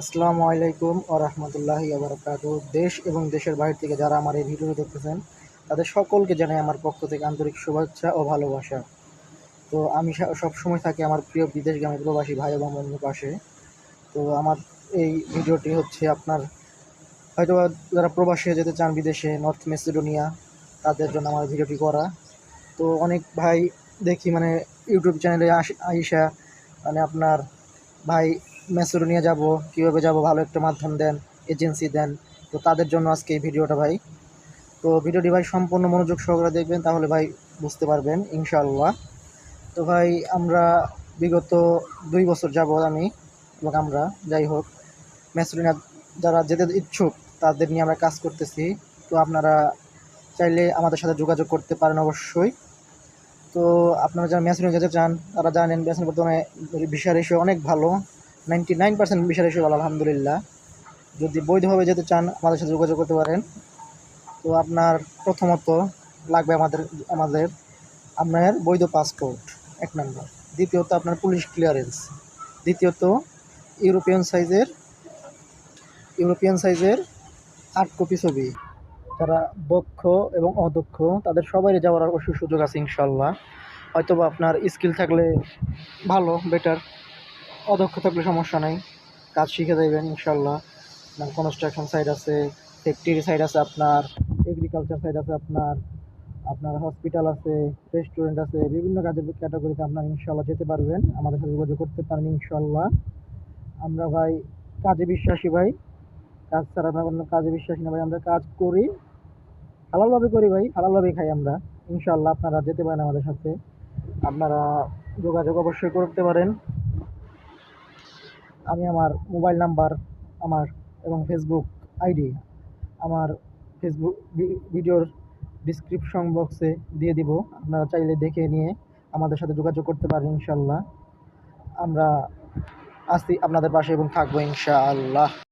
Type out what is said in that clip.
আসসালামু আলাইকুম ও রহমতুল্লাহি আবরকাত দেশ এবং দেশের বাইরে থেকে যারা আমার এই ভিডিও দেখতেছেন, তাদের সকলকে জানাই আমার পক্ষ থেকে আন্তরিক শুভেচ্ছা ও ভালোবাসা। তো আমি সব সময় থাকি আমার প্রিয় বিদেশ বিদেশগামী প্রবাসী ভাই এবং বন্ধুর পাশে। তো আমার এই ভিডিওটি হচ্ছে আপনার হয়তো যারা প্রবাসে যেতে চান বিদেশে, নর্থ মেসিডোনিয়া, তাদের জন্য আমার ভিডিওটি করা। তো অনেক ভাই দেখি মানে ইউটিউব চ্যানেলে আইসা মানে আপনার ভাই মেসোডোনিয়া যাব, কীভাবে যাব, ভালো একটা মাধ্যম দেন এজেন্সি দেন, তো তাদের জন্য আজকে এই ভিডিওটা ভাই। তো ভিডিওটি ভাই সম্পূর্ণ মনোযোগ সহকারে দেখবেন, তাহলে ভাই বুঝতে পারবেন, ইনশাআল্লাহ। তো ভাই আমরা বিগত দুই বছর যাব আমি এবং আমরা, যাই হোক মেসোডোনিয়া যারা যেতে ইচ্ছুক, তাদের নিয়ে আমরা কাজ করতেছি। তো আপনারা চাইলে আমাদের সাথে যোগাযোগ করতে পারেন অবশ্যই। তো আপনারা যারা ম্যাচুরিং যেতে চান, তারা জানেন ম্যাচুরিং বর্তমানে ভিসা রেশিও অনেক ভালো। নাইনটি নাইন পার্সেন্ট রেশিও ভালো আলহামদুলিল্লাহ। যদি বৈধভাবে যেতে চান, আমাদের সাথে যোগাযোগ করতে পারেন। তো আপনার প্রথমত লাগবে আমাদের আমাদের, আপনার বৈধ পাসপোর্ট, এক নম্বর। দ্বিতীয়ত আপনার পুলিশ ক্লিয়ারেন্স দ্বিতীয়ত ইউরোপিয়ান সাইজের ইউরোপিয়ান সাইজের আট কপি ছবি। যারা দক্ষ এবং অদক্ষ, তাদের সবাই যাওয়ার অবশ্যই সুযোগ আছে ইনশাল্লাহ হয়তো বা আপনার স্কিল থাকলে ভালো বেটার অদক্ষ থাকলে সমস্যা নেই। কাজ শিখে দেবেন ইনশাল্লাহ কনস্ট্রাকশন সাইড আছে ফ্যাক্টরি সাইড আছে আপনার এগ্রিকালচার সাইড আছে আপনার আপনার হসপিটাল আছে রেস্টুরেন্ট আছে, বিভিন্ন কাজের ক্যাটাগরিতে আপনার ইনশাল্লাহ যেতে পারবেন। আমাদের সাথে যোগাযোগ করতে পারেন ইনশাল্লাহ আমরা ভাই, কাজে বিশ্বাসী ভাই। কাজ ছাড়া আমরা কোনো কাজে বিশ্বাসী না ভাই, আমরা কাজ করি। হালালভাবে করি ভাই হালালভাবে খাই আমরা। ইনশাল্লাহ আপনারা যেতে পারেন আমাদের সাথে। আপনারা যোগাযোগ অবশ্যই করতে পারেন। আমি আমার মোবাইল নাম্বার, আমার এবং ফেসবুক আইডি, আমার ফেসবুক ভিডিওর ডিসক্রিপশন বক্সে দিয়ে দিব। আপনারা চাইলে দেখে নিয়ে আমাদের সাথে যোগাযোগ করতে পারেন ইনশাল্লাহ আমরা আসি আপনাদের পাশে এবং থাকব ইনশাআল্লাহ।